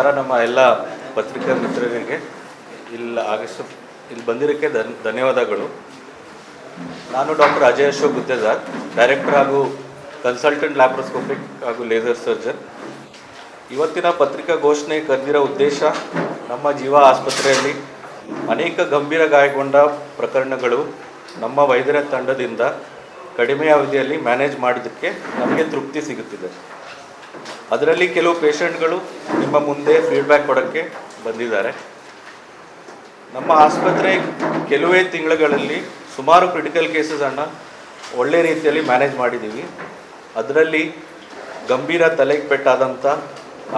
ನಮಸ್ಕಾರ, ನಮ್ಮ ಎಲ್ಲ ಪತ್ರಿಕಾ ಮಿತ್ರರಿಗೆ. ಇಲ್ಲಿ ಆಗಸ್ಟ್ ಇಲ್ಲಿ ಬಂದಿರೋಕ್ಕೆ ಧನ್, ಧನ್ಯವಾದಗಳು. ನಾನು ಡಾಕ್ಟರ್ ಅಜಯ್ ಅಶೋಕ್ ಗುತ್ತೇದಾರ್, ಡೈರೆಕ್ಟರ್ ಹಾಗೂ ಕನ್ಸಲ್ಟೆಂಟ್ ಲ್ಯಾಪ್ರೋಸ್ಕೋಪಿಕ್ ಹಾಗೂ ಲೇಸರ್ ಸರ್ಜನ್. ಇವತ್ತಿನ ಪತ್ರಿಕಾ ಘೋಷಣೆ ಕರೆದಿರೋ ಉದ್ದೇಶ, ನಮ್ಮ ಜೀವ ಆಸ್ಪತ್ರೆಯಲ್ಲಿ ಅನೇಕ ಗಂಭೀರ ಗಾಯಗೊಂಡ ಪ್ರಕರಣಗಳು ನಮ್ಮ ವೈದ್ಯರ ತಂಡದಿಂದ ಕಡಿಮೆ ಅವಧಿಯಲ್ಲಿ ಮ್ಯಾನೇಜ್ ಮಾಡಿದ್ದಕ್ಕೆ ನಮಗೆ ತೃಪ್ತಿ ಸಿಗುತ್ತಿದೆ. ಅದರಲ್ಲಿ ಕೆಲವು ಪೇಷಂಟ್ಗಳು ನಿಮ್ಮ ಮುಂದೆ ಫೀಡ್ಬ್ಯಾಕ್ ಕೊಡೋಕ್ಕೆ ಬಂದಿದ್ದಾರೆ. ನಮ್ಮ ಆಸ್ಪತ್ರೆ ಕೆಲವೇ ತಿಂಗಳುಗಳಲ್ಲಿ ಸುಮಾರು ಕ್ರಿಟಿಕಲ್ ಕೇಸಸನ್ನು ಒಳ್ಳೆ ರೀತಿಯಲ್ಲಿ ಮ್ಯಾನೇಜ್ ಮಾಡಿದ್ದೀವಿ. ಅದರಲ್ಲಿ ಗಂಭೀರ ತಲೆಗೆ ಪೆಟ್ಟಾದಂಥ,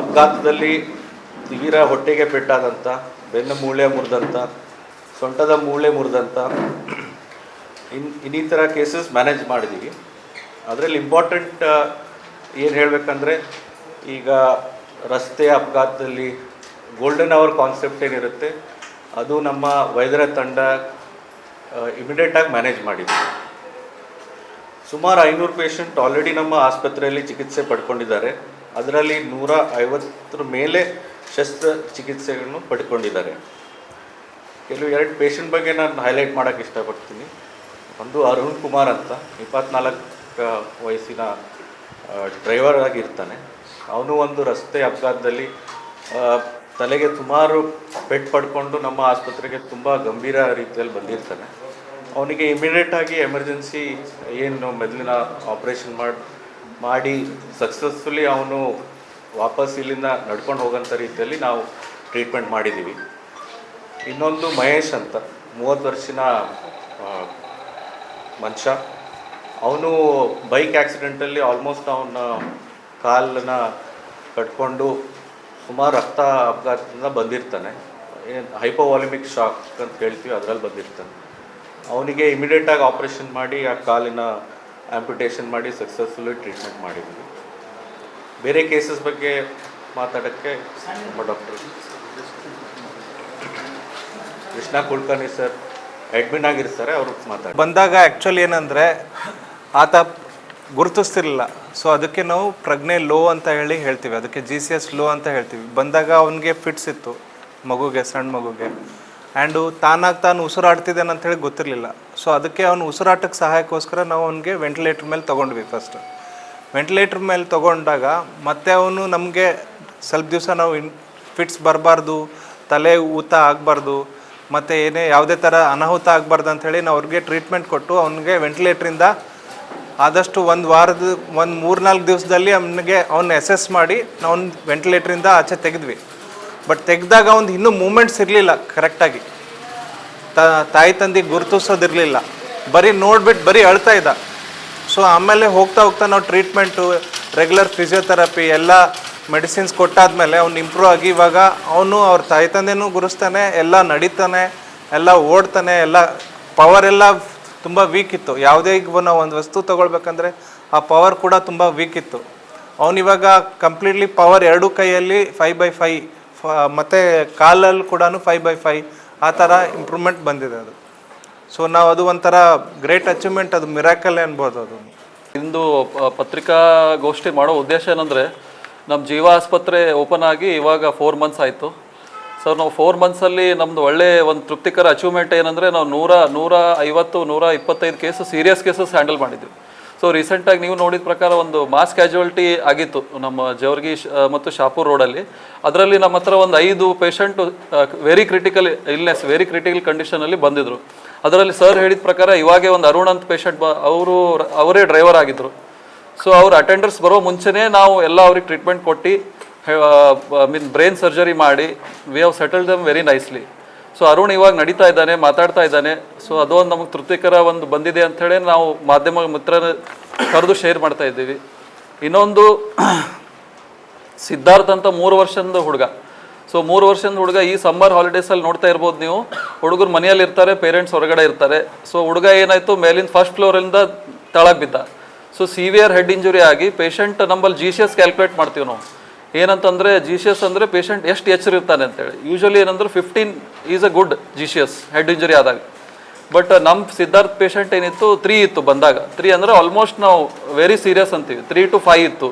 ಅಪಘಾತದಲ್ಲಿ ತೀರ ಹೊಟ್ಟೆಗೆ ಪೆಟ್ಟಾದಂಥ, ಬೆನ್ನು ಮೂಳೆ ಮುರಿದಂಥ, ಸೊಂಟದ ಮೂಳೆ ಮುರಿದಂಥ ಇನ್, ಇನ್ನಿತರ ಕೇಸಸ್ ಮ್ಯಾನೇಜ್ ಮಾಡಿದ್ದೀವಿ. ಅದರಲ್ಲಿ ಇಂಪಾರ್ಟೆಂಟ್ ಏನು ಹೇಳಬೇಕಂದ್ರೆ ಈಗ ರಸ್ತೆ ಅಪಘಾತದಲ್ಲಿ ಗೋಲ್ಡನ್ ಅವರ್ ಕಾನ್ಸೆಪ್ಟ್ ಏನಿರುತ್ತೆ, ಅದು ನಮ್ಮ ವೈದ್ಯರ ತಂಡ ಇಮಿಡಿಯೇಟಾಗಿ ಮ್ಯಾನೇಜ್ ಮಾಡಿದೆ. ಸುಮಾರು ಐನೂರು ಪೇಷಂಟ್ ಆಲ್ರೆಡಿ ನಮ್ಮ ಆಸ್ಪತ್ರೆಯಲ್ಲಿ ಚಿಕಿತ್ಸೆ ಪಡ್ಕೊಂಡಿದ್ದಾರೆ. ಅದರಲ್ಲಿ ನೂರ ಐವತ್ತರ ಮೇಲೆ ಶಸ್ತ್ರ ಚಿಕಿತ್ಸೆಗಳನ್ನು ಪಡ್ಕೊಂಡಿದ್ದಾರೆ. ಕೆಲವು ಎರಡು ಪೇಷಂಟ್ ಬಗ್ಗೆ ನಾನು ಹೈಲೈಟ್ ಮಾಡೋಕ್ಕೆ ಇಷ್ಟಪಡ್ತೀನಿ. ಒಂದು ಅರುಣ್ ಕುಮಾರ್ ಅಂತ, ಇಪ್ಪತ್ನಾಲ್ಕು ವಯಸ್ಸಿನ ಡ್ರೈವರ್ ಆಗಿರ್ತಾನೆ. ಅವನು ಒಂದು ರಸ್ತೆ ಅಪಘಾತದಲ್ಲಿ ತಲೆಗೆ ಸುಮಾರು ಪೆಟ್ಟು ಪಡ್ಕೊಂಡು ನಮ್ಮ ಆಸ್ಪತ್ರೆಗೆ ತುಂಬ ಗಂಭೀರ ರೀತಿಯಲ್ಲಿ ಬಂದಿರ್ತಾನೆ. ಅವನಿಗೆ ಇಮಿಡಿಯೇಟಾಗಿ ಎಮರ್ಜೆನ್ಸಿ ಏನು ಮೊದಲಿನ ಆಪ್ರೇಷನ್ ಮಾಡಿ ಮಾಡಿ ಸಕ್ಸಸ್ಫುಲಿ ಅವನು ವಾಪಸ್ ಇಲ್ಲಿಂದ ನಡ್ಕೊಂಡು ಹೋಗೋಂಥ ರೀತಿಯಲ್ಲಿ ನಾವು ಟ್ರೀಟ್ಮೆಂಟ್ ಮಾಡಿದ್ದೀವಿ ಇನ್ನೊಂದು ಮಹೇಶ್ ಅಂತ ಮೂವತ್ತು ವರ್ಷದ ಆ, ಮನುಷ್ಯ. ಅವನು ಬೈಕ್ ಆ್ಯಕ್ಸಿಡೆಂಟಲ್ಲಿ ಆಲ್ಮೋಸ್ಟ್ ಅವನ ಕಾಲನ್ನ ಕಟ್ಕೊಂಡು ಸುಮಾರು ರಕ್ತ ಅಪಘಾತದಿಂದ ಬಂದಿರ್ತಾನೆ. ಏನು ಹೈಪೋವಾಲಿಮಿಕ್ ಶಾಕ್ ಅಂತ ಹೇಳ್ತೀವಿ, ಅದರಲ್ಲಿ ಬಂದಿರ್ತಾನೆ. ಅವನಿಗೆ ಇಮಿಡಿಯೇಟಾಗಿ ಆಪ್ರೇಷನ್ ಮಾಡಿ, ಆ ಕಾಲಿನ ಆಂಪ್ಯುಟೇಷನ್ ಮಾಡಿ ಸಕ್ಸಸ್ಫುಲ್ಲಿ ಟ್ರೀಟ್ಮೆಂಟ್ ಮಾಡಿದ್ವಿ. ಬೇರೆ ಕೇಸಸ್ ಬಗ್ಗೆ ಮಾತಾಡೋಕ್ಕೆ ನಮ್ಮ doctor Krishna Kulkarni sir admin ಆಗಿರ್ತಾರೆ, ಅವರು ಮಾತಾಡಿ. ಬಂದಾಗ ಆ್ಯಕ್ಚುಲಿ ಏನಂದರೆ, ಆತ ಗುರುತಿಸ್ತಿರ್ಲಿಲ್ಲ. ಸೊ ಅದಕ್ಕೆ ನಾವು ಪ್ರಜ್ಞೆ ಲೋ ಅಂತ ಹೇಳಿ ಹೇಳ್ತೀವಿ. ಅದಕ್ಕೆ ಜಿ ಸಿ ಎಸ್ ಲೋ ಅಂತ ಹೇಳ್ತೀವಿ. ಬಂದಾಗ ಅವನಿಗೆ ಫಿಟ್ಸ್ ಇತ್ತು, ಮಗುಗೆ ಸಣ್ಣ ಮಗುಗೆ. ಆ್ಯಂಡು ತಾನಾಗಿ ತಾನು ಉಸಿರಾಡ್ತಿದ್ದಾನೆ ಅಂತ ಹೇಳಿ ಗೊತ್ತಿರಲಿಲ್ಲ. ಸೊ ಅದಕ್ಕೆ ಅವನು ಉಸಿರಾಟಕ್ಕೆ ಸಹಾಯಕ್ಕೋಸ್ಕರ ನಾವು ಅವನಿಗೆ ವೆಂಟಿಲೇಟ್ರ್ ಮೇಲೆ ತೊಗೊಂಡ್ವಿ ಫಸ್ಟ್ ವೆಂಟಿಲೇಟ್ರ್ ಮೇಲೆ ತೊಗೊಂಡಾಗ ಮತ್ತೆ ಅವನು ನಮಗೆ ಸ್ವಲ್ಪ ದಿವಸ ನಾವು ಇನ್ ಫಿಟ್ಸ್ ಬರಬಾರ್ದು, ತಲೆ ಊತ ಆಗಬಾರ್ದು, ಮತ್ತು ಏನೇ ಯಾವುದೇ ಥರ ಅನಾಹುತ ಆಗಬಾರ್ದು ಅಂಥೇಳಿ ನಾವು ಅವ್ರಿಗೆ ಟ್ರೀಟ್ಮೆಂಟ್ ಕೊಟ್ಟು ಅವನಿಗೆ ವೆಂಟಿಲೇಟ್ರಿಂದ ಆದಷ್ಟು ಒಂದು ವಾರದ, ಒಂದು ಮೂರ್ನಾಲ್ಕು ದಿವಸದಲ್ಲಿ ಅವನಿಗೆ ಅವನ್ನ ಅಸೆಸ್ ಮಾಡಿ ನಾವು ವೆಂಟಿಲೇಟ್ರಿಂದ ಆಚೆ ತೆಗೆದ್ವಿ. ಬಟ್ ತೆಗೆದಾಗ ಅವ್ನು ಇನ್ನೂ ಮೂಮೆಂಟ್ಸ್ ಇರಲಿಲ್ಲ ಕರೆಕ್ಟಾಗಿ ತಾಯಿ ತಂದೆ ಗುರುತಿಸೋದಿರಲಿಲ್ಲ. ಬರೀ ನೋಡ್ಬಿಟ್ಟು ಬರೀ ಅಳ್ತಾ ಇದ್ದ. ಸೊ ಆಮೇಲೆ ಹೋಗ್ತಾ ಹೋಗ್ತಾ ನಾವು ಟ್ರೀಟ್ಮೆಂಟು ರೆಗ್ಯುಲರ್ ಫಿಸಿಯೋಥೆರಪಿ ಎಲ್ಲ ಮೆಡಿಸಿನ್ಸ್ ಕೊಟ್ಟಾದ್ಮೇಲೆ ಅವ್ನು ಇಂಪ್ರೂವ್ ಆಗಿ ಇವಾಗ ಅವನು ಅವ್ರ ತಾಯಿ ತಂದೆನೂ ಗುರುಸ್ತಾನೆ, ಎಲ್ಲ ನಡೀತಾನೆ, ಎಲ್ಲ ಓಡ್ತಾನೆ, ಎಲ್ಲ ಪವರ್ ಎಲ್ಲ ತುಂಬ ವೀಕ್ ಇತ್ತು. ಯಾವುದೇ ನಾವು ಒಂದು ವಸ್ತು ತೊಗೊಳ್ಬೇಕಂದ್ರೆ ಆ ಪವರ್ ಕೂಡ ತುಂಬ ವೀಕ್ ಇತ್ತು. ಅವನಿವಾಗ ಕಂಪ್ಲೀಟ್ಲಿ ಪವರ್ ಎರಡು ಕೈಯಲ್ಲಿ ಫೈವ್ ಬೈ ಫೈ, ಮತ್ತು ಕಾಲಲ್ಲಿ ಕೂಡ ಫೈವ್ ಬೈ ಫೈ ಆ ಥರ ಇಂಪ್ರೂವ್ಮೆಂಟ್ ಬಂದಿದೆ ಅದು. ಸೊ ನಾವು ಅದು ಒಂಥರ ಗ್ರೇಟ್ ಅಚೀವ್ಮೆಂಟ್ ಅದು ಮಿರಾಕಲ್ ಅನ್ಬೋದು ಅದು. ಇಂದು ಪತ್ರಿಕಾಗೋಷ್ಠಿ ಮಾಡೋ ಉದ್ದೇಶ ಏನಂದರೆ ನಮ್ಮ ಜೀವ ಆಸ್ಪತ್ರೆ ಓಪನ್ ಆಗಿ ಇವಾಗ ಫೋರ್ ಮಂತ್ಸ್ ಆಯಿತು. ಸೊ ನಾವು ಫೋರ್ ಮಂತ್ಸಲ್ಲಿ ನಮ್ದು ಒಳ್ಳೆ ಒಂದು ತೃಪ್ತಿಕರ ಅಚೀವ್ಮೆಂಟ್ ಏನಂದರೆ ನಾವು ನೂರ ನೂರ ಐವತ್ತು, ನೂರ ಇಪ್ಪತ್ತೈದು ಕೇಸು ಸೀರಿಯಸ್ ಕೇಸಸ್ ಹ್ಯಾಂಡಲ್ ಮಾಡಿದ್ವಿ. ಸೊ ರೀಸೆಂಟಾಗಿ ನೀವು ನೋಡಿದ ಪ್ರಕಾರ ಒಂದು ಮಾಸ್ ಕ್ಯಾಜುವಲ್ಟಿ ಆಗಿತ್ತು ನಮ್ಮ ಜವರ್ಗಿ ಮತ್ತು ಶಾಪುರ್ ರೋಡಲ್ಲಿ ಅದರಲ್ಲಿ ನಮ್ಮ ಹತ್ರ ಒಂದು ಐದು patient very critical illness very critical ಕಂಡೀಷನಲ್ಲಿ ಬಂದಿದ್ದರು ಅದರಲ್ಲಿ ಸರ್ ಹೇಳಿದ ಪ್ರಕಾರ ಇವಾಗೆ ಒಂದು ಅರುಣ್ ಅಂತ ಪೇಷಂಟ್ ಬ, ಅವರು, ಅವರೇ ಡ್ರೈವರ್ ಆಗಿದ್ದರು ಸೊ ಅವ್ರ ಅಟೆಂಡರ್ಸ್ ಬರೋ ಮುಂಚೆನೇ ನಾವು ಎಲ್ಲ ಅವ್ರಿಗೆ ಟ್ರೀಟ್ಮೆಂಟ್ ಕೊಟ್ಟು ಮೀನ್ ಬ್ರೈನ್ ಸರ್ಜರಿ ಮಾಡಿ we have settled them very nicely so Arun ಇವಾಗ ನಡೀತಾ ಇದ್ದಾನೆ, ಮಾತಾಡ್ತಾ ಇದ್ದಾನೆ. ಸೊ ಅದೊಂದು ನಮಗೆ ತೃಪ್ತಿಕರ ಒಂದು ಬಂದಿದೆ ಅಂಥೇಳಿ ನಾವು ಮಾಧ್ಯಮ ಮಿತ್ರನ ಕರೆದು ಶೇರ್ ಮಾಡ್ತಾ ಇದ್ದೀವಿ. ಇನ್ನೊಂದು, ಸಿದ್ಧಾರ್ಥ ಅಂತ ಮೂರು ವರ್ಷದ ಹುಡುಗ. ಸೊ ಮೂರು ವರ್ಷದ ಹುಡುಗ ಈ ಸಮ್ಮರ್ ಹಾಲಿಡೇಸಲ್ಲಿ ನೋಡ್ತಾ ಇರ್ಬೋದು ನೀವು. ಹುಡುಗರು ಮನೆಯಲ್ಲಿ ಇರ್ತಾರೆ ಪೇರೆಂಟ್ಸ್ ಹೊರಗಡೆ ಇರ್ತಾರೆ. ಸೊ ಹುಡುಗ ಏನಾಯಿತು, ಮೇಲಿಂದ ಫಸ್ಟ್ ಫ್ಲೋರಿಂದ ತಳಗೆ ಬಿದ್ದ. ಸೊ ಸಿವಿಯರ್ ಹೆಡ್ ಇಂಜುರಿ ಆಗಿ ಪೇಷಂಟ್ ನಂಬಲ್ಲಿ ಜಿ ಸಿ ಎಸ್ ಕ್ಯಾಲ್ಕುಲೇಟ್ ಮಾಡ್ತೀವಿ ನಾವು. ಏನಂತಂದರೆ ಜಿ ಸಿ ಎಸ್ ಅಂದರೆ ಪೇಷಂಟ್ ಎಷ್ಟು ಎಚ್ಚರಿರ್ತಾನೆ ಅಂತೇಳಿ. ಯೂಶ್ವಲಿ ಏನಂದ್ರೆ fifteen is a good G head injury ಆದಾಗ. ಬಟ್ ನಮ್ಮ ಸಿದ್ಧಾರ್ಥ್ ಪೇಷಂಟ್ ಏನಿತ್ತು ತ್ರೀ ಇತ್ತು ಬಂದಾಗ. ತ್ರೀ ಅಂದರೆ ಆಲ್ಮೋಸ್ಟ್ ನಾವು ವೆರಿ ಸೀರಿಯಸ್ ಅಂತೀವಿ. ತ್ರೀ ಟು ಫೈವ್ ಇತ್ತು.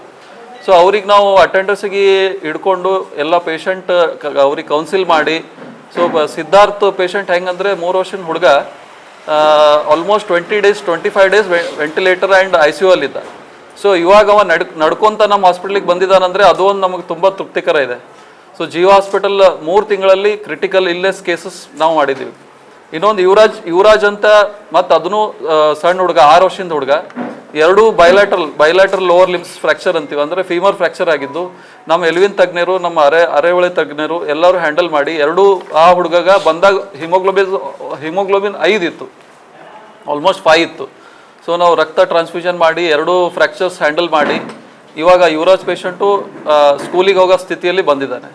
ಸೊ ಸೊ ಅವ್ರಿಗೆ ನಾವು ಅಟೆಂಡರ್ಸಿಗೆ ಹಿಡ್ಕೊಂಡು ಎಲ್ಲ ಪೇಷಂಟ್ ಅವ್ರಿಗೆ ಕೌನ್ಸಿಲ್ ಮಾಡಿ. ಸೊ ಸಿದ್ಧಾರ್ಥ್ ಪೇಷಂಟ್ ಹೆಂಗಂದ್ರೆ ಮೂರು ವರ್ಷದ ಹುಡುಗ almost twenty days twenty five days ventilator and I C U ಅಲ್ಲಿದ್ದ. ಸೊ ಇವಾಗ ಅವ ನಡ್ ನಡ್ಕೊಂತ ನಮ್ಮ ಹಾಸ್ಪಿಟ್ಲಿಗೆ ಬಂದಿದ್ದಾನಂದ್ರೆ ಅದು ಒಂದು ನಮಗೆ ತುಂಬ ತೃಪ್ತಿಕರ ಇದೆ. ಸೊ ಜಿಯೋ ಹಾಸ್ಪಿಟಲ್ ಮೂರು ತಿಂಗಳಲ್ಲಿ ಕ್ರಿಟಿಕಲ್ ಇಲ್ನೆಸ್ ಕೇಸಸ್ ನಾವು ಮಾಡಿದ್ದೀವಿ. ಇನ್ನೊಂದು ಯುವರಾಜ್ ಯುವರಾಜ್ ಅಂತ ಮತ್ತು ಅದನ್ನು ಸಣ್ಣ ಹುಡುಗ, ಆರು ವರ್ಷದಿಂದ ಹುಡುಗ, ಎರಡೂ bilateral bilateral lower limbs fracture ಅಂತೀವಿ. ಅಂದರೆ ಫೀಮರ್ ಫ್ರ್ಯಾಕ್ಚರ್ ಆಗಿದ್ದು, ನಮ್ಮ ಎಲ್ವಿನ್ ತಜ್ಞರು, ನಮ್ಮ ಅರೆ ಅರೆಹೊಳೆ ತಜ್ಞರು ಎಲ್ಲರೂ ಹ್ಯಾಂಡಲ್ ಮಾಡಿ ಎರಡೂ ಆ ಹುಡುಗಗ ಬಂದಾಗ ಹಿಮೋಗ್ಲೋಬಿನ್ ಹಿಮೋಗ್ಲೋಬಿನ್ ಐದು ಇತ್ತು. ಆಲ್ಮೋಸ್ಟ್ ಫೈವ್ ಇತ್ತು. ಸೊ ನಾವು ರಕ್ತ ಟ್ರಾನ್ಸ್ಫ್ಯೂಷನ್ ಮಾಡಿ, ಎರಡೂ ಫ್ರ್ಯಾಕ್ಚರ್ಸ್ ಹ್ಯಾಂಡಲ್ ಮಾಡಿ, ಇವಾಗ ಯುವರಾಜ್ ಪೇಷಂಟು ಸ್ಕೂಲಿಗೆ ಹೋಗೋ ಸ್ಥಿತಿಯಲ್ಲಿ ಬಂದಿದ್ದಾನೆ.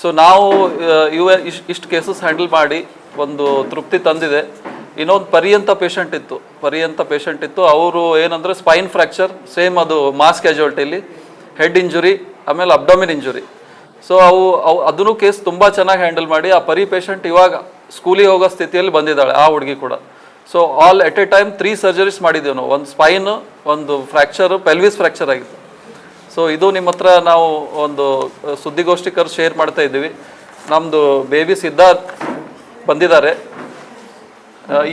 ಸೊ ನಾವು ಇವ ಇಷ್ಟು ಕೇಸಸ್ ಹ್ಯಾಂಡಲ್ ಮಾಡಿ ಒಂದು ತೃಪ್ತಿ ತಂದಿದೆ. ಇನ್ನೊಂದು ಪರ್ಯಂತ ಪೇಷಂಟ್ ಇತ್ತು. ಪರ್ಯಂತ ಪೇಷಂಟ್ ಇತ್ತು. ಅವರು ಏನಂದರೆ ಸ್ಪೈನ್ ಫ್ರ್ಯಾಕ್ಚರ್ ಸೇಮ್ ಅದು ಮಾಸ್ ಕ್ಯಾಜುವಲ್ಟಿಲಿ ಹೆಡ್ ಇಂಜುರಿ ಆಮೇಲೆ ಅಬ್ಡಮಿನ್ ಇಂಜುರಿ ಸೊ ಅವು ಅವು ಅದನ್ನು ಕೇಸ್ ತುಂಬ ಚೆನ್ನಾಗಿ ಹ್ಯಾಂಡಲ್ ಮಾಡಿ, ಆ ಪರಿ ಪೇಷಂಟ್ ಇವಾಗ ಸ್ಕೂಲಿಗೆ ಹೋಗೋ ಸ್ಥಿತಿಯಲ್ಲಿ ಬಂದಿದ್ದಾಳೆ, ಆ ಹುಡುಗಿ ಕೂಡ. So all at a time three surgeries ಮಾಡಿದ್ದೇವೆ ನಾವು. ಒಂದು ಸ್ಪೈನ್ ಒಂದು ಫ್ರ್ಯಾಕ್ಚರು ಪೆಲ್ವಿಸ್ ಫ್ರ್ಯಾಕ್ಚರ್ ಆಗಿತ್ತು. ಸೊ ಇದು ನಿಮ್ಮ ಹತ್ರ ನಾವು ಒಂದು ಅಹ್, ಸುದ್ದಿಗೋಷ್ಠಿ ಕರೆದು ಶೇರ್ ಮಾಡ್ತಾ ಇದ್ದೀವಿ. ನಮ್ಮದು ಬೇಬಿ ಸಿದ್ಧಾರ್ಥ್ ಬಂದಿದ್ದಾರೆ.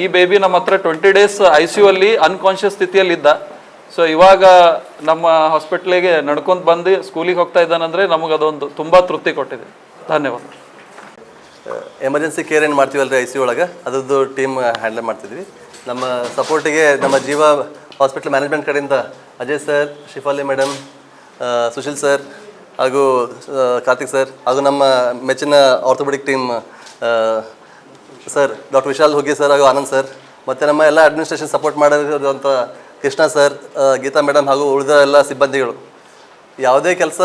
ಈ ಬೇಬಿ ನಮ್ಮ ಹತ್ರ twenty days I C U ಅಲ್ಲಿ ಅನ್ಕಾನ್ಷಿಯಸ್ ಸ್ಥಿತಿಯಲ್ಲಿದ್ದ. ಸೊ ಇವಾಗ ನಮ್ಮ ಹಾಸ್ಪಿಟ್ಲಿಗೆ ನಡ್ಕೊಂಡು ಬಂದು ಸ್ಕೂಲಿಗೆ ಹೋಗ್ತಾ ಇದ್ದಾನಂದರೆ ನಮಗೆ ಅದೊಂದು ತುಂಬ ತೃಪ್ತಿ ಕೊಟ್ಟಿದೆ. ಧನ್ಯವಾದ. ಎಮರ್ಜೆನ್ಸಿ ಕೇರ್ ಏನು ಮಾಡ್ತೀವಲ್ರಿ ಐ ಸಿ ಒಳಗೆ? ಅದರದ್ದು ಟೀಮ್ ಹ್ಯಾಂಡಲ್ ಮಾಡ್ತಿದ್ವಿ. ನಮ್ಮ ಸಪೋರ್ಟಿಗೆ ನಮ್ಮ ಜೀವ ಹಾಸ್ಪಿಟಲ್ ಮ್ಯಾನೇಜ್ಮೆಂಟ್ ಕಡೆಯಿಂದ Ajay sir Shifali madam Sushil sir ಹಾಗೂ ಕಾರ್ತಿಕ್ ಸರ್ ಹಾಗೂ ನಮ್ಮ ಮೆಚ್ಚಿನ orthopaedic team sir doctor Vishal Huggi sir ಹಾಗೂ ಆನಂದ್ ಸರ್ ಮತ್ತು ನಮ್ಮ ಎಲ್ಲ ಅಡ್ಮಿನಿಸ್ಟ್ರೇಷನ್ ಸಪೋರ್ಟ್ ಮಾಡಿರುವಂಥ ಕೃಷ್ಣ ಸರ್ ಗೀತಾ ಮೇಡಮ್ ಹಾಗೂ ಉಳಿದ ಎಲ್ಲ ಸಿಬ್ಬಂದಿಗಳು. ಯಾವುದೇ ಕೆಲಸ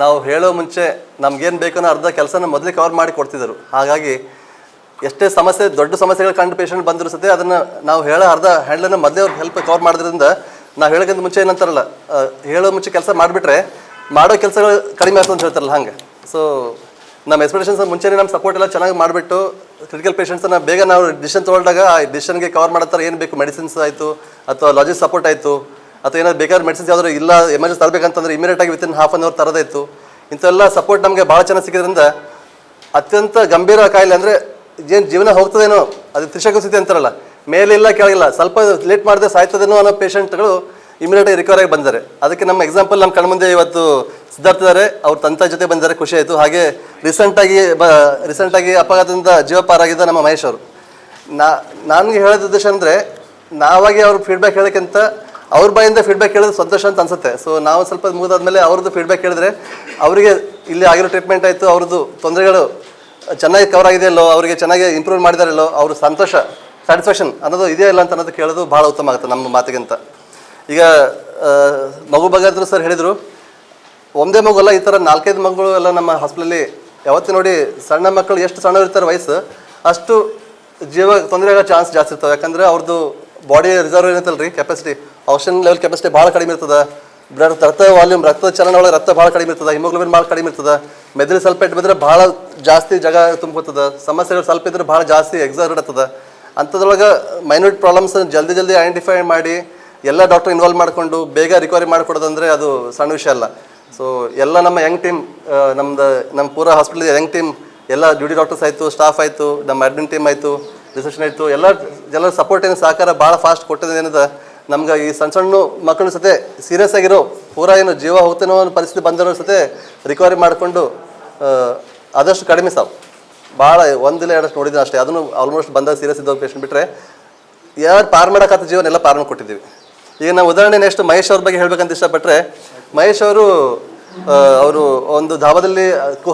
ನಾವು ಹೇಳೋ ಮುಂಚೆ ನಮ್ಗೇನು ಬೇಕನ್ನೋ ಅರ್ಧ ಕೆಲಸನ ಮೊದಲೇ ಕವರ್ ಮಾಡಿ ಕೊಡ್ತಿದ್ದರು. ಹಾಗಾಗಿ ಎಷ್ಟೇ ಸಮಸ್ಯೆ, ದೊಡ್ಡ ಸಮಸ್ಯೆಗಳು ಕಂಡು ಪೇಷಂಟ್ ಬಂದರೂ ಸತೆ ಅದನ್ನು ನಾವು ಹೇಳೋ ಅರ್ಧ ಹ್ಯಾಂಡ್ಲನ್ನು ಮೊದಲೇ ಅವ್ರು ಹೆಲ್ಪ್ ಕವರ್ ಮಾಡೋದ್ರಿಂದ ನಾವು ಹೇಳೋಕ್ಕಿಂತ ಮುಂಚೆ ಏನಂತಾರಲ್ಲ ಹೇಳೋ ಮುಂಚೆ ಕೆಲಸ ಮಾಡಿಬಿಟ್ರೆ ಮಾಡೋ ಕೆಲಸಗಳು ಕಡಿಮೆ ಆಗ್ತದೆ ಅಂತ ಹೇಳ್ತಾರಲ್ಲ ಹಂಗೆ. ಸೊ ನಮ್ಮ ಎಕ್ಸ್ಪೆಕ್ಟೇಷನ್ಸ್ ಮುಂಚೆನೇ ನಮ್ಮ ಸಪೋರ್ಟ್ ಎಲ್ಲ ಚೆನ್ನಾಗಿ ಮಾಡಿಬಿಟ್ಟು ಕ್ರಿಟಿಕಲ್ ಪೇಷಂಟ್ಸನ್ನ ಬೇಗ ನಾವು ಡಿಸಿಷನ್ ತೊಗೊಂಡಾಗ ಆ ಡಿಸಿಷನ್ಗೆ ಕವರ್ ಮಾಡೋ ಥರ ಏನು ಬೇಕು? ಮೆಡಿಸಿನ್ಸ್ ಆಯಿತು, ಅಥವಾ ಲಾಜಿಸ್ ಸಪೋರ್ಟ್ ಆಯಿತು ಅಥವಾ ಏನಾದ್ರು ಬೇಕಾದ್ರೆ ಮೆಡಿಸಿನ್ಸ್ ಯಾವ್ದಾದ್ರು ಇಲ್ಲ ಎಮರ್ಜೆನ್ಸಿ ತರಬೇಕಂತಂದ್ರೆ ಇಮಿಡಿಯೇಟ್ ಆಗಿ ವಿತಿನ್ ಹಾಫ್ ಅನ್ ಅವರ್ ತರದಾಯಿತು ಇಂಥೆಲ್ಲ ಸಪೋರ್ಟ್ ನಮಗೆ ಭಾಳ ಚೆನ್ನಾಗಿ ಸಿಗೋದ್ರಿಂದ ಅತ್ಯಂತ ಗಂಭೀರ ಕಾಯಿಲೆ ಅಂದರೆ ಏನು ಜೀವನ ಹೋಗ್ತದೇನೋ, ಅದು ತ್ರಿಶಕ ಸ್ಥಿತಿ ಅಂತಾರಲ್ಲ, ಮೇಲಿಲ್ಲ ಕೆಳಗಿಲ್ಲ, ಸ್ವಲ್ಪ ಲೇಟ್ ಮಾಡಿದ್ರೆ ಸಾಯ್ತದೇನೋ ಅನ್ನೋ ಪೇಷಂಟ್ಗಳು ಇಮಿಡಿಯೇಟ್ ಆಗಿ ರಿಕವರ್ ಆಗಿ ಬಂದಿದ್ದಾರೆ ಅದಕ್ಕೆ ನಮ್ಮ ಎಕ್ಸಾಂಪಲ್ ನಮ್ಮ ಕಣ್ಮುಂದೆ ಇವತ್ತು ಸಿದ್ಧಾರ್ಥ ಇದ್ದಾರೆ ಅವ್ರ ತಂತ ಜೊತೆ ಬಂದಿದ್ದಾರೆ ಖುಷಿ ಆಯಿತು. ಹಾಗೆ ರೀಸೆಂಟಾಗಿ ಬ ರೀಸೆಂಟಾಗಿ ಅಪಘಾತದಿಂದ ಜೀವ ಪಾರಾಗಿದ್ದ ನಮ್ಮ ಮಹೇಶ್ ಅವರು. ನಾ, ನನಗೆ ಹೇಳಿದ ಉದ್ದೇಶ ಅಂದರೆ ನಾವಾಗಿ ಅವ್ರ ಫೀಡ್ಬ್ಯಾಕ್ ಹೇಳೋಕ್ಕಿಂತ ಅವ್ರ ಬಾಯಿಂದ ಫೀಡ್ಬ್ಯಾಕ್ ಕೇಳಿದ್ರೆ ಸಂತೋಷ ಅಂತ ಅನ್ಸುತ್ತೆ. ಸೊ ನಾವು ಸ್ವಲ್ಪ ಮುಗಿದಾದ್ಮೇಲೆ ಅವ್ರದ್ದು ಫೀಡ್ಬ್ಯಾಕ್ ಕೇಳಿದ್ರೆ ಅವರಿಗೆ ಇಲ್ಲಿ ಆಗಿರೋ ಟ್ರೀಟ್ಮೆಂಟ್ ಆಯಿತು, ಅವ್ರದ್ದು ತೊಂದರೆಗಳು ಚೆನ್ನಾಗಿ ಕವರ್ ಆಗಿದೆಯಲ್ಲೋ, ಅವರಿಗೆ ಚೆನ್ನಾಗಿ ಇಂಪ್ರೂವ್ ಮಾಡಿದಾರಲ್ಲೋ, ಅವ್ರ ಸಂತೋಷ ಸ್ಯಾಟಿಸ್ಫ್ಯಾಕ್ಷನ್ ಅನ್ನೋದು ಇದೆಯಾ ಇಲ್ಲ ಅಂತ ಅನ್ನೋದು ಕೇಳೋದು ಭಾಳ ಉತ್ತಮ ಆಗುತ್ತೆ ನಮ್ಮ ಮಾತಿಗಿಂತ. ಈಗ ಮಗು ಬಗಾದ್ರು ಸರ್ ಹೇಳಿದರು, ಒಂದೇ ಮಗು ಅಲ್ಲ ಈ ಥರ ನಾಲ್ಕೈದು ಮಗುಗಳು ಎಲ್ಲ ನಮ್ಮ ಹಾಸ್ಪಿಟಲಲ್ಲಿ ಯಾವತ್ತೂ ನೋಡಿ ಸಣ್ಣ ಮಕ್ಕಳು ಎಷ್ಟು ಸಣ್ಣ ಇರ್ತಾರೆ ವಯಸ್ಸು, ಅಷ್ಟು ಜೀವ ತೊಂದರೆ ಆಗೋ ಚಾನ್ಸ್ ಜಾಸ್ತಿ ಇರ್ತವೆ. ಯಾಕಂದರೆ ಅವ್ರದ್ದು ಬಾಡಿ ರಿಸರ್ವ್ ಏನೈತಲ್ಲ ರೀ ಕೆಪಾಸಿಟಿ ಆಕ್ಸಿಜನ್ ಲೆವೆಲ್ ಕೆಪಾಸಿಟಿ ಭಾಳ ಕಡಿಮೆ ಇರ್ತದೆ. ಬ್ಲಡ್ ರಕ್ತ ವಾಲ್ಯೂಮ್ ರಕ್ತ ಚಲನ ಒಳಗೆ ರಕ್ತ ಭಾಳ ಕಡಿಮೆ ಇರ್ತದೆ. ಹಿಮೋಗ್ಲೋಬಿನ್ ಭಾಳ ಕಡಿಮೆ ಇರ್ತದೆ. ಮೆದುಳು ಸ್ವಲ್ಪ ಇಟ್ಟು ಬಿದ್ರೆ ಭಾಳ ಜಾಸ್ತಿ ಜಾಗ ತುಂಬುತ್ತದೆ ಸಮಸ್ಯೆಗಳು ಸ್ವಲ್ಪ ಇದ್ರೆ ಭಾಳ ಜಾಸ್ತಿ ಎಕ್ಸಾರ್ಡ್ ಆಗ್ತದೆ ಅಂಥದ್ರೊಳಗೆ ಮೈನ್ಯೂಟ್ ಪ್ರಾಬ್ಲಮ್ಸ್ ಜಲ್ದಿ ಜಲ್ದಿ ಐಡೆಂಟಿಫೈ ಮಾಡಿ, ಎಲ್ಲ ಡಾಕ್ಟರ್ ಇನ್ವಾಲ್ವ್ ಮಾಡಿಕೊಂಡು ಬೇಗ ರಿಕವರಿ ಮಾಡಿಕೊಡೋದಂದ್ರೆ ಅದು ಸಣ್ಣ ವಿಷಯ ಅಲ್ಲ. ಸೊ ಎಲ್ಲ ನಮ್ಮ ಯಂಗ್ ಟೀಮ್ ನಮ್ಮದು ನಮ್ಮ ಪೂರ ಹಾಸ್ಪಿಟಲ್ ಯಂಗ್ ಟೀಮ್ ಎಲ್ಲ ಡ್ಯೂಟಿ ಡಾಕ್ಟರ್ಸ್ ಆಯಿತು ಸ್ಟಾಫ್ ಆಯಿತು, ನಮ್ಮ ಅಡ್ಮಿನ್ ಟೀಮ್ ಆಯಿತು ರಿಸೆಪ್ಷನ್ ಆಯಿತು. ಎಲ್ಲ ಎಲ್ಲ ಸಪೋರ್ಟ್ ಏನು ಸಹಕಾರ ಭಾಳ ಫಾಸ್ಟ್ ಕೊಟ್ಟದೇನಿದೆ ನಮ್ಗೆ ಈ ಸಣ್ಣ ಸಣ್ಣ ಮಕ್ಕಳ ಸತೆ ಸೀರಿಯಸ್ ಆಗಿರೋ ಪೂರ ಏನು ಜೀವ ಹೋಗ್ತೇನೋ ಅನ್ನೋ ಪರಿಸ್ಥಿತಿ ಬಂದಿರೋ ಸತೆ ರಿಕವರಿ ಮಾಡಿಕೊಂಡು ಆದಷ್ಟು ಕಡಿಮೆ ಸಾವು. ಭಾಳ ಒಂದಿಲ್ಲ ಎರಡಷ್ಟು ನೋಡಿದ್ದೀನಿ ಅಷ್ಟೇ. ಅದನ್ನು ಆಲ್ಮೋಸ್ಟ್ ಬಂದಾಗ ಸೀರಿಯಸ್ ಇದ್ದವ್ರು ಪೇಷಂಟ್ ಬಿಟ್ಟರೆ ಯಾರು ಪಾರ್ ಮಾಡೋಕ್ಕಾದ ಜೀವನ ಎಲ್ಲ ಪಾರ್ ಕೊಟ್ಟಿದ್ದೀವಿ. ಈಗ ನಾವು ಉದಾಹರಣೆ ನೆಕ್ಸ್ಟ್ ಮಹೇಶ್ ಅವ್ರ ಬಗ್ಗೆ ಹೇಳಬೇಕಂತ ಇಷ್ಟಪಟ್ಟರೆ ಮಹೇಶ್ ಅವರು ಅವರು ಒಂದು ಧಾಬಾದಲ್ಲಿ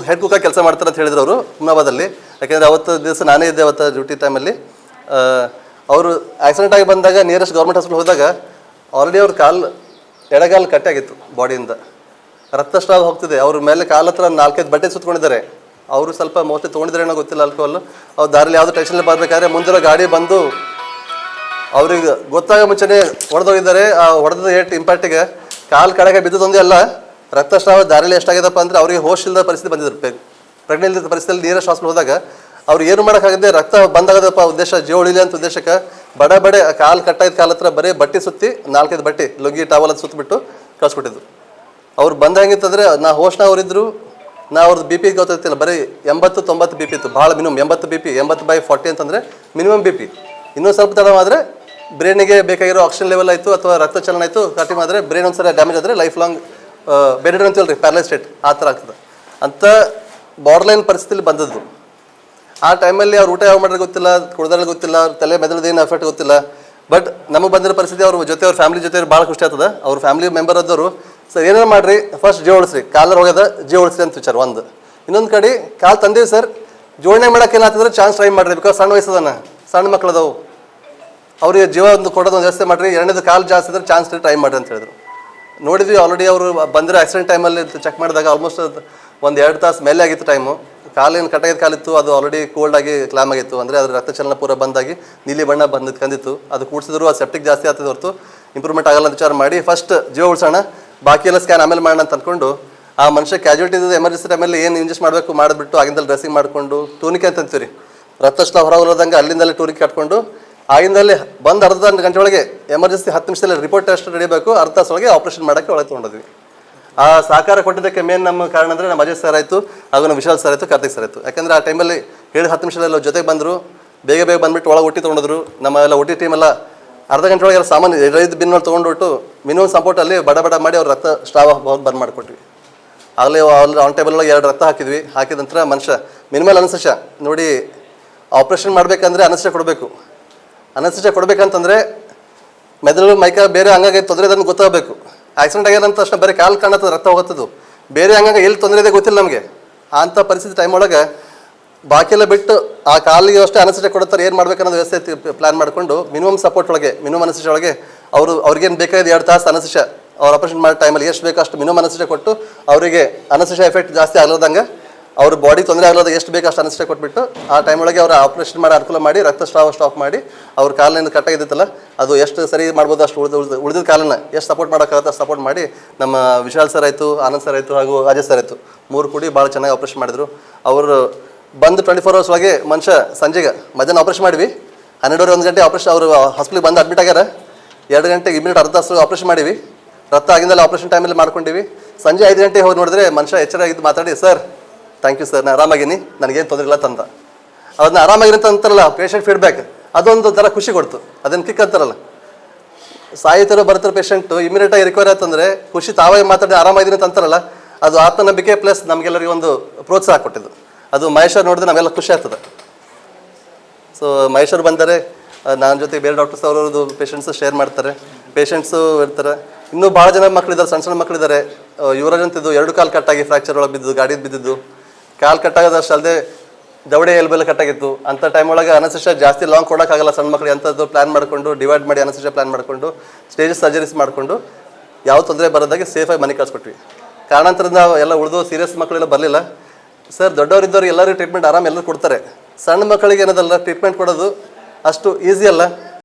ಹೆಡ್ ಕುಕ್ಕ ಕೆಲಸ ಮಾಡ್ತಾರೆ ಅಂತ ಹೇಳಿದ್ರು ಅವರು ಹುಮ್ನಾಬಾದಲ್ಲಿ ಯಾಕೆಂದರೆ ಅವತ್ತು ದಿವಸ ನಾನೇ ಇದ್ದೆ ಅವತ್ತು ಡ್ಯೂಟಿ ಟೈಮಲ್ಲಿ ಅವರು ಆಕ್ಸಿಡೆಂಟ್ ಆಗಿ ಬಂದಾಗ ನಿಯರೆಸ್ಟ್ ಗೌರ್ಮೆಂಟ್ ಹಾಸ್ಪಿಟಲ್ ಹೋದಾಗ ಆಲ್ರೆಡಿ ಅವ್ರ ಕಾಲು, ಎಡಗಾಲು ಕಟ್ಟೆ ಆಗಿತ್ತು ಬಾಡಿಯಿಂದ. ರಕ್ತಸ್ರಾವ ಹೋಗ್ತಿದೆ. ಅವ್ರ ಮೇಲೆ ಕಾಲ ಹತ್ರ ನಾಲ್ಕೈದು ಬಟ್ಟೆ ಸುತ್ಕೊಂಡಿದ್ದಾರೆ. ಅವರು ಸ್ವಲ್ಪ ಮೋಸ್ಟ್ಲಿ ತೊಗೊಂಡಿದ್ದಾರೆ ಏನೋ ಗೊತ್ತಿಲ್ಲ ಆಲ್ಕೋಹಾಲ್ ಅವ್ರು ದಾರಿಲಿ ಯಾವುದೋ ಟೆನ್ಷನ್ ಬರಬೇಕಾದ್ರೆ ಮುಂದಿರೋ ಗಾಡಿ ಬಂದು ಅವ್ರಿಗೆ ಗೊತ್ತಾಗ ಮುಂಚೆನೆ ಹೊಡೆದೋಗಿದ್ದಾರೆ. ಆ ಹೊಡೆದ ಏಟ್ ಇಂಪ್ಯಾಕ್ಟಿಗೆ ಕಾಲು ಕಡೆಗೆ ಬಿದ್ದದೊಂದೇ ಅಲ್ಲ. ರಕ್ತಸ್ರಾವ ದಾರಿಯಲ್ಲಿ ಎಷ್ಟಾಗಿದೆಪ್ಪ ಅಂದರೆ ಅವರಿಗೆ ಹೋಶ್ ಇಲ್ಲದ ಪರಿಸ್ಥಿತಿ ಬಂದಿದ್ರು. ಪ್ರೆಗ್ನೆಂಟ್ ಇದ್ದ ಪರಿಸ್ಥಿತಿಯಲ್ಲಿ ನೀರ ಹಾಸ್ಪಿಟಲ್ ಹೋದಾಗ ಅವ್ರು ಏನು ಮಾಡೋಕ್ಕಾಗದೆ ರಕ್ತ ಬಂದಾಗದಪ್ಪ ಉದ್ದೇಶ, ಜೀವ ಉಳಿಲಿ ಅಂತ ಉದ್ದೇಶಕ್ಕೆ ಬಡ ಬಡ ಕಾಲು ಕಟ್ಟಾಯ್ತು ಕಾಲ ಹತ್ರ ಬರೀ ಬಟ್ಟೆ ಸುತ್ತಿ ನಾಲ್ಕೈದು ಬಟ್ಟೆ, ಲುಂಗಿ ಟಾವಲ್ ಅಂತ ಸುತ್ತಿಬಿಟ್ಟು ಕಳಿಸ್ಬಿಟ್ಟಿದ್ರು ಅವ್ರು ಬಂದ ಹೆಂಗಿತ್ತಂದ್ರೆ ನಾ ಹೋಶ್ನ ಅವರಿದ್ರು ನಾ ಅವ್ರದ್ದು ಬಿ ಪಿ ಗೊತ್ತಿಲ್ಲ ಬರೀ ಎಂಬತ್ತು ತೊಂಬತ್ತು ಬಿ ಪಿ ಇತ್ತು, ಭಾಳ ಮಿನಿಮಮ್ ಎಂಬತ್ತು ಬಿ ಪಿ ಎಂಬತ್ತು ಬೈ ಫಾರ್ಟಿ ಅಂತಂದರೆ ಮಿನಿಮಮ್ ಬಿ ಪಿ ಇನ್ನೂ ಸ್ವಲ್ಪ ತಡವಾದರೆ ಬ್ರೈನಿಗೆ ಬೇಕಾಗಿರೋ ಆಕ್ಸಿಜನ್ ಲೆವೆಲ್ ಆಯಿತು ಅಥವಾ ರಕ್ತ ಚಲನ ಆಯಿತು ಕಟ್ಟಿ ಆದರೆ ಬ್ರೈನ್ ಒಂದ್ಸಲ ಡ್ಯಾಮೇಜ್ ಆದರೆ ಲೈಫ್ ಲಾಂಗ್ ಅಂತೀವಲ್ಲ ರೀ ಪ್ಯಾರಲೈಸ್ ಸ್ಟೇಟ್ ಆ ಥರ ಆಗ್ತದೆ. ಅಂತ ಬಾರ್ಡ್ಲೈನ್ ಪರಿಸ್ಥಿತಿಲಿ ಬಂದದ್ದು. ಆ ಟೈಮಲ್ಲಿ ಅವ್ರು ಊಟ ಯಾವ ಮಾಡ್ರಿ ಗೊತ್ತಿಲ್ಲ ಕುಡ್ದಾರ ಗೊತ್ತಿಲ್ಲ ಅವ್ರ ತಲೆ ಏನು ಎಫೆಕ್ಟ್ ಗೊತ್ತಿಲ್ಲ. ಬಟ್ ನಮಗೆ ಬಂದಿರೋ ಪರಿಸ್ಥಿತಿ ಅವ್ರ ಜೊತೆ, ಅವ್ರ ಫ್ಯಾಮಿಲಿ ಜೊತೆ ಭಾಳ ಖುಷಿ ಆಗ್ತದೆ. ಅವ್ರ ಫ್ಯಾಮಿಲಿ ಮೆಂಬರ್ ಆದವರು, ಸರ್ ಏನೇನು ಮಾಡ್ರಿ ಫಸ್ಟ್ ಜೀವ ಉಳಿಸ್ರಿ ಕಾಲರ್ ಹೋಗ್ಯದ, ಜೀವ ಉಳಿಸ್ರಿ ಅಂತ ವಿಚಾರ ಒಂದು. ಇನ್ನೊಂದು ಕಡೆ, ಕಾಲು ತಂದೀವಿ, ಸರ್, ಜೋಡಣೆ ಮಾಡಕ್ಕೆ ಏನಾಗ್ತದ್ರೆ ಚಾನ್ಸ್ ಟ್ರೈ ಮಾಡಿರಿ ಬಿಕಾಸ್ ಸಣ್ಣ ವಯಸ್ಸದನ, ಸಣ್ಣ ಮಕ್ಕಳದವು ಅವ್ರಿಗೆ ಜೀವ ಒಂದು ಕೊಡೋದು ಒಂದು ವ್ಯವಸ್ಥೆ ಮಾಡಿರಿ, ಎರಡನೇದು ಕಾಲು ಜಾಸ್ತಿ ಇದ್ರೆ ಚಾನ್ಸ್ ಟ್ರೈ ಮಾಡಿರಿ ಅಂತ ಹೇಳಿದ್ರು. ನೋಡಿದ್ವಿ ಆಲ್ರೆಡಿ ಅವರು ಬಂದಿರೋ ಆಕ್ಸಿಡೆಂಟ್ ಟೈಮಲ್ಲಿ ಚೆಕ್ ಮಾಡಿದಾಗ ಆಲ್ಮೋಸ್ಟ್ ಒಂದು ಎರಡು ತಾಸು ಮೇಲೆ ಆಗಿತ್ತು ಟೈಮು ಕಾಲೇನು ಕಟ್ಟಾಗಿದ್ದ ಕಾಲಿತ್ತು, ಅದು ಆಲ್ರೆಡಿ ಕೋಲ್ಡ್ ಆಗಿ ಕ್ಲಾಮ್ ಆಗಿತ್ತು. ಅಂದರೆ ಅದರ ರಕ್ತ ಚಲನ ಪೂರ ಬಂದಾಗಿ ನೀಲಿ ಬಣ್ಣ ಬಂದಿದ್ದು ಕಂದಿತ್ತು ಅದು ಕೂಡಿಸಿದ್ರು, ಅದು ಸೆಪ್ಟಿಕ್ ಜಾಸ್ತಿ ಆಗ್ತದೆ ಹೊರತು ಇಂಪ್ರೂವ್ಮೆಂಟ್ ಆಗಲ್ಲ ಅಂತ ವಿಚಾರ ಮಾಡಿ ಫಸ್ಟ್ ಜೀವ ಉಳಿಸೋಣ ಬಾಕಿ ಎಲ್ಲ ಸ್ಕ್ಯಾನ್ ಆಮೇಲೆ ಮಾಡೋಣ ಅಂತ ಅಂದ್ಕೊಂಡು ಆ ಮನುಷ್ಯ ಕ್ಯಾಜುಲಿಟಿ ಎಮರ್ಜೆನ್ಸಿ ಟೈಮಲ್ಲಿ ಏನು ಇಂಜೆಸ್ಟ್ ಮಾಡಬೇಕು ಮಾಡಿಬಿಟ್ಟು ಆಗಿಂದಲ್ಲಿ ಡ್ರೆಸ್ಸಿಂಗ್ ಮಾಡಿಕೊಂಡು ಟೂನಿಕೆ ಅಂತಂತೀವಿ ರೀ ರಕ್ತಸ್ಲ ಹೊರ ಅಲ್ಲಿಂದಲೇ ಟೂನಿಕೆ ಕಟ್ಕೊಂಡು ಆಗಿಂದಲ್ಲಿ ಬಂದು ಅರ್ಧ ಗಂಟೆ ಒಳಗೆ ಎಮರ್ಜೆನ್ಸಿ ಹತ್ತು ನಿಮಿಷದಲ್ಲಿ ರಿಪೋರ್ಟ್ ಟೆಸ್ಟ್ ರೆಡಿಬೇಕು ಅರ್ಧ ಒಳಗೆ ಆಪರೇಷನ್ ಮಾಡೋಕ್ಕೆ ಒಳಗೆ ತೊಗೊಂಡಿದ್ವಿ. ಆ ಸಹಕಾರ ಕೊಟ್ಟಿದ್ದಕ್ಕೆ ಮೇನ್ ನಮ್ಮ ಕಾರಣ ಅಂದರೆ ನಮ್ಮ ಅಜಯ್ ಸರ್ ಆಯಿತು, ಹಾಗೂ ನಮ್ಮ ವಿಶಾಲ್ ಸರ್ ಆಯಿತು, ಕಾರ್ತಿಕ್ ಸರ್ ಆಯಿತು. ಯಾಕಂದರೆ ಆ ಟೈಮಲ್ಲಿ ಹೇಳಿದ ಹತ್ತು ನಿಮಿಷದಲ್ಲಿ ಜೊತೆಗೆ ಬಂದರು, ಬೇಗ ಬೇಗ ಬಂದುಬಿಟ್ಟು ಒಳಗೆ ಒಟ್ಟಿ ತೊಗೊಂಡಿದ್ರು. ನಮ್ಮ ಎಲ್ಲ ಒಟ್ಟಿ ಟೀಮೆಲ್ಲ ಅರ್ಧ ಗಂಟೆ ಒಳಗೆ ಎಲ್ಲ ಸಾಮಾನು ರೈತ ಬಿನ್ನಲ್ಲಿ ತೊಗೊಂಡ್ಬಿಟ್ಟು ಮಿನಿಮಮ್ ಸಪೋರ್ಟಲ್ಲಿ ಬಡ ಬಡ ಮಾಡಿ ಅವ್ರ ರಕ್ತ ಸ್ಟಾವ್ ಬಂದ್ ಮಾಡಿಕೊಟ್ವಿ. ಆಗಲೇ ಆನ್ ಟೇಬಲ್ ಒಳಗೆ ಎರಡು ರಕ್ತ ಹಾಕಿದ್ವಿ. ಹಾಕಿದ ನಂತರ ಮನುಷ್ಯ ಮಿನಿಮಲ್ ಅನಸಶ ನೋಡಿ ಆಪ್ರೇಷನ್ ಮಾಡಬೇಕಂದ್ರೆ ಅನಸ ಕೊಡಬೇಕು. ಅನಸ್ಯ ಕೊಡಬೇಕಂತಂದರೆ ಮೆದುಳು, ಮೈಕ ಬೇರೆ ಅಂಗಾಗ ತೊಂದರೆ ಇದೆ ಗೊತ್ತಾಗಬೇಕು. ಆಕ್ಸಿಡೆಂಟ್ ಆಗ್ಯದ ಅಂತ ತಕ್ಷಣ ಬರೀ ಕಾಲು ಕಾಣತ್ತದ ರಕ್ತ ಹೋಗುತ್ತದು. ಬೇರೆ ಅಂಗಾಗ ಎಲ್ಲಿ ತೊಂದರೆ ಇದೆ ಗೊತ್ತಿಲ್ಲ ನಮಗೆ. ಅಂಥ ಪರಿಸ್ಥಿತಿ ಟೈಮ್ ಒಳಗೆ ಬಾಕಿ ಎಲ್ಲ ಬಿಟ್ಟು ಆ ಕಾಲಿಗೆ ಅಷ್ಟೇ ಅನಸಿಟೆ ಕೊಡ್ತಾರೆ ಏನು ಮಾಡ್ಬೇಕನ್ನೋದು ವ್ಯವಸ್ಥೆ ಪ್ಲಾನ್ ಮಾಡಿಕೊಂಡು ಮಿನಿಮಮ್ ಸಪೋರ್ಟ್ ಒಳಗೆ ಮಿನಿಮಮ್ ಅನಸಿಷ ಒಳಗೆ ಅವರು, ಅವ್ರಿಗೇನು ಬೇಕಾಗಿದೆ ಎರಡು ತಾಸು ಅನಸಿಷ ಅವ್ರು ಆಪರೇಷನ್ ಮಾಡೋ ಟೈಮಲ್ಲಿ ಎಷ್ಟು ಬೇಕೋ ಅಷ್ಟು ಮಿನಿಮಮ್ ಅನಸಿಷ ಕೊಟ್ಟು ಅವರಿಗೆ ಅನಸಿಷ ಎಫೆಕ್ಟ್ ಜಾಸ್ತಿ ಆಗ್ಲದಂಗೆ ಅವ್ರ ಬಾಡಿ ತೊಂದರೆ ಆಗಲಾದ ಎಷ್ಟು ಬೇಕು ಅಷ್ಟು ಅನಿಸ್ಟೇ ಕೊಟ್ಬಿಟ್ಟು ಆ ಟೈಮ್ ಒಳಗೆ ಅವ್ರ ಆಪರೇಷನ್ ಮಾಡಿ ಅನುಕೂಲ ಮಾಡಿ ರಕ್ತ ಸ್ಟಾವ್ ಸ್ಟಾಪ್ ಮಾಡಿ ಅವ್ರ ಕಾಲಿನಿಂದ ಕಟ್ಟಾಗಿದ್ದಿತ್ತಲ್ಲ ಅದು ಎಷ್ಟು ಸರಿ ಮಾಡ್ಬೋದು ಅಷ್ಟು ಉಳಿದ ಉಳಿದ ಉಳಿದಿದ್ದ ಕಾಲನ್ನ ಎಷ್ಟು ಸಪೋರ್ಟ್ ಮಾಡೋಕ್ಕಾಗತ್ತೆ ಸಪೋರ್ಟ್ ಮಾಡಿ ನಮ್ಮ ವಿಶಾಲ್ ಸರ್ ಆಯಿತು, ಆನಂದ್ ಸರ್ ಆಯಿತು ಹಾಗೂ ಅಜಯ್ ಸರ್ ಆಯಿತು, ಮೂರು ಕೂಡಿ ಭಾಳ ಚೆನ್ನಾಗಿ ಆಪರೇಷನ್ ಮಾಡಿದ್ರು. ಅವರು ಬಂದು ಟ್ವೆಂಟಿ ಫೋರ್ ಅವರ್ಸ್ ಒಳಗೆ ಮನುಷ್ಯ ಸಂಜೆಗೆ ಮಧ್ಯಾಹ್ನ ಆಪರೇಷನ್ ಮಾಡಿವಿ ಹನ್ನೆರಡುವರೆ ಒಂದು ಗಂಟೆ ಆಪರೇಷನ್ ಅವರು ಹಾಸ್ಪಿಟ್ಲಿಗೆ ಬಂದು ಅಡ್ಮಿಟ್ ಆಗ್ಯಾರ. ಎರಡು ಗಂಟೆಗೆ ಇಮಿಡಿಯೇಟ್ ಅರ್ಧ ತಾಸು ಆಪರೇಷನ್ ಮಾಡಿವಿ ರಕ್ತ ಆಗಿಂದಲೇ ಆಪರೇಷನ್ ಟೈಮಲ್ಲಿ ಮಾಡ್ಕೊಂಡಿವಿ ಸಂಜೆ ಐದು ಗಂಟೆಗೆ ಹೋಗಿ ನೋಡಿದ್ರೆ ಮನುಷ್ಯ ಎಚ್ಚರ ಆಗಿದ್ದು ಮಾತಾಡಿ, ಸರ್ ಥ್ಯಾಂಕ್ ಯು ಸರ್ ನಾನು ಆರಾಮಾಗಿನಿ ನನಗೇನು ತೊಂದರೆ ಇಲ್ಲ ತಂದ. ಅದನ್ನ ಆರಾಮಾಗಿರಿ ಅಂತ ಅಂತಾರಲ್ಲ ಪೇಷಂಟ್ ಫೀಡ್ಬ್ಯಾಕ್ ಅದೊಂದು ಥರ ಖುಷಿ ಕೊಡ್ತು. ಅದನ್ನು ಕಿಕ್ ಅಂತಾರಲ್ಲ. ಸಾಯಿತರು ಬರ್ತಾರೆ ಪೇಷಂಟು ಇಮಿಡಿಯೇಟಾಗಿ ರಿಕವರಿ ಆಯ್ತಂದರೆ ಖುಷಿ ತಾವೇ ಮಾತಾಡಿ ಆರಾಮಾಗಿದ್ದೀನಿ ಅಂತ ಅಂತಾರಲ್ಲ, ಅದು ಆತ್ಮನಂಬಿಕೆ ಪ್ಲಸ್ ನಮಗೆಲ್ಲರಿಗೂ ಒಂದು ಪ್ರೋತ್ಸಾಹ ಕೊಟ್ಟಿದ್ದು. ಅದು ಮಹೇಶ್ವರ್ ನೋಡಿದ್ರೆ ನಮಗೆಲ್ಲ ಖುಷಿ ಆಗ್ತದೆ. ಸೊ ಮಹೇಶ್ವರ್ ಬಂದರೆ ನನ್ನ ಜೊತೆ ಬೇರೆ ಡಾಕ್ಟರ್ಸ್ ಅವರದ್ದು ಪೇಷಂಟ್ಸು ಶೇರ್ ಮಾಡ್ತಾರೆ. ಪೇಷಂಟ್ಸು ಇರ್ತಾರೆ. ಇನ್ನೂ ಭಾಳ ಜನ ಮಕ್ಕಳಿದ್ದಾರೆ ಸಣ್ಣ ಸಣ್ಣ ಮಕ್ಕಳಿದ್ದಾರೆ ಯುವರಾಜ್ ಅಂತಿದ್ದು ಎರಡು ಕಾಲು ಕಟ್ಟಾಗಿ ಫ್ರ್ಯಾಕ್ಚರ್ ಒಳಗೆ ಬಿದ್ದಿದ್ದು ಗಾಡಿ ಬಿದ್ದಿದ್ದು. ಕಾಲು ಕಟ್ಟಾಗೋದಷ್ಟು ಅಲ್ಲದೆ ದವಡೆ ಎಲ್ಬೆಲ್ಲ ಕಟ್ಟಾಗಿತ್ತು. ಅಂತ ಟೈಮ್ ಒಳಗೆ ಅನಸಿಷ ಜಾಸ್ತಿ ಲಾಂಗ್ ಕೊಡೋಕ್ಕಾಗಲ್ಲ ಸಣ್ಣ ಮಕ್ಳು ಅಂಥದ್ದು ಪ್ಲ್ಯಾನ್ ಮಾಡಿಕೊಂಡು ಡಿವೈಡ್ ಮಾಡಿ ಅನಸಿಷ ಪ್ಲ್ಯಾನ್ ಮಾಡಿಕೊಂಡು ಸ್ಟೇಜ್ ಸರ್ಜರೀಸ್ ಮಾಡಿಕೊಂಡು, ಯಾವ ತೊಂದರೆ ಬರೋದಾಗೆ ಸೇಫಾಗಿ ಮನೆ ಕಳಿಸ್ಕೊಟ್ವಿ. ಕಾರಣಾಂತರದಿಂದ ಎಲ್ಲ ಉಳಿದು ಸೀರಿಯಸ್ ಮಕ್ಕಳೆಲ್ಲ ಬರಲಿಲ್ಲ. ಸರ್ ದೊಡ್ಡವರಿದ್ದವ್ರು ಎಲ್ಲರಿಗೂ ಟ್ರೀಟ್ಮೆಂಟ್ ಆರಾಮ ಎಲ್ಲರೂ ಕೊಡ್ತಾರೆ. ಸಣ್ಣ ಮಕ್ಕಳಿಗೆ ಏನದಲ್ಲ ಟ್ರೀಟ್ಮೆಂಟ್ ಕೊಡೋದು ಅಷ್ಟು ಈಸಿ ಅಲ್ಲ.